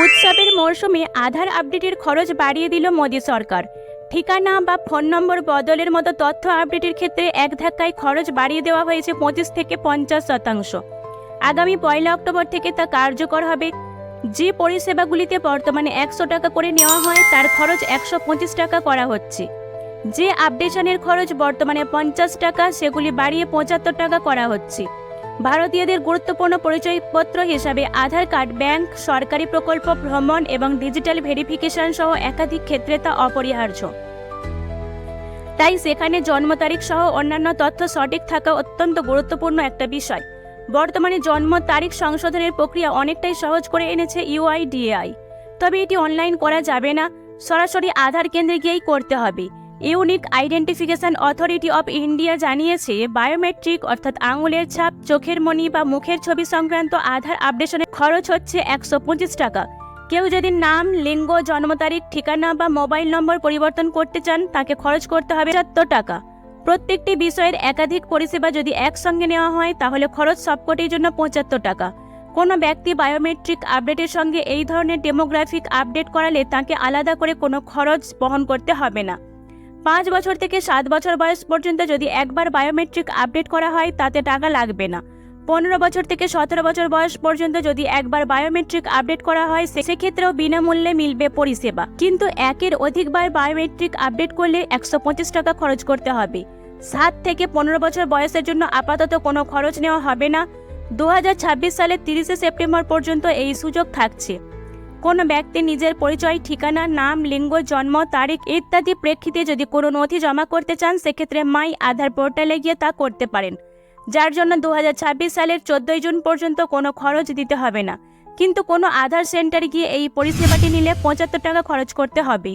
উৎসবের মরশুমে আধার আপডেটের খরচ বাড়িয়ে দিল মোদী সরকার। ঠিকানা বা ফোন নম্বর বদলের মতো তথ্য আপডেটের ক্ষেত্রে এক ধাক্কায় খরচ বাড়িয়ে দেওয়া হয়েছে পঁচিশ থেকে পঞ্চাশ শতাংশ। আগামী পয়লা অক্টোবর থেকে তা কার্যকর হবে। যে পরিষেবাগুলিতে বর্তমানে একশো টাকা করে নেওয়া হয়, তার খরচ একশো পঁচিশ টাকা করা হচ্ছে। যে আপডেশনের খরচ বর্তমানে পঞ্চাশ টাকা, সেগুলি বাড়িয়ে পঁচাত্তর টাকা করা হচ্ছে। ভারতীয়দের গুরুত্বপূর্ণ পরিচয়পত্র হিসাবে আধার কার্ড, ব্যাংক, সরকারি প্রকল্প, ভ্রমণ এবং ডিজিটাল ভেরিফিকেশন সহ একাধিক ক্ষেত্রে তা অপরিহার্য। তাই সেখানে জন্ম তারিখ সহ অন্যান্য তথ্য সঠিক থাকা অত্যন্ত গুরুত্বপূর্ণ একটা বিষয়। বর্তমানে জন্ম তারিখ সংশোধনের প্রক্রিয়া অনেকটাই সহজ করে এনেছে ইউআইডিএআই তবে এটি অনলাইন করা যাবে না। সরাসরি আধার কেন্দ্রে গিয়েই করতে হবে। Unique identification authority of India জানিয়েছে, বায়োমেট্রিক অর্থাৎ আঙুলের ছাপ, চোখের মণি বা মুখের ছবি সংক্রান্ত আধার আপডেশনের খরচ হচ্ছে একশো পঁচিশ টাকা। কেউ যদি নাম, লিঙ্গ, জন্ম তারিখ, ঠিকানা বা মোবাইল নম্বর পরিবর্তন করতে চান, তাকে খরচ করতে হবে সত্তর টাকা। প্রত্যেকটি বিষয়ের একাধিক পরিষেবা যদি একসঙ্গে নেওয়া হয়, তাহলে খরচ সবকটির জন্য পঁচাত্তর টাকা। কোনো ব্যক্তি বায়োমেট্রিক আপডেটের সঙ্গে এই ধরনের ডেমোগ্রাফিক আপডেট করালে তাকে আলাদা করে কোনো খরচ বহন করতে হবে না। পাঁচ বছর থেকে সাত বছর বয়স পর্যন্ত যদি একবার বায়োমেট্রিক আপডেট করা হয়, তাতে টাকা লাগবে না। পনেরো বছর থেকে সতেরো বছর বয়স পর্যন্ত যদি একবার বায়োমেট্রিক আপডেট করা হয় সেক্ষেত্রেও বিনামূল্যে মিলবে পরিষেবা। কিন্তু একের অধিকবার বায়োমেট্রিক আপডেট করলে একশো পঁচিশ টাকা খরচ করতে হবে। সাত থেকে পনেরো বছর বয়সের জন্য আপাতত কোনো খরচ নেওয়া হবে না। দু হাজার ছাব্বিশ সালের তিরিশে সেপ্টেম্বর পর্যন্ত এই সুযোগ থাকছে। কোনো ব্যক্তি নিজের পরিচয়, ঠিকানা, নাম, লিঙ্গ, জন্ম, তারিখ ইত্যাদি প্রেক্ষিতে যদি কোনো নথি জমা করতে চান, সেক্ষেত্রে মাই আধার পোর্টালে গিয়ে তা করতে পারেন। যার জন্য দু হাজার ছাব্বিশ সালের চোদ্দোই জুন পর্যন্ত কোনো খরচ দিতে হবে না। কিন্তু কোনো আধার সেন্টারে গিয়ে এই পরিষেবাটি নিলে পঁচাত্তর টাকা খরচ করতে হবে।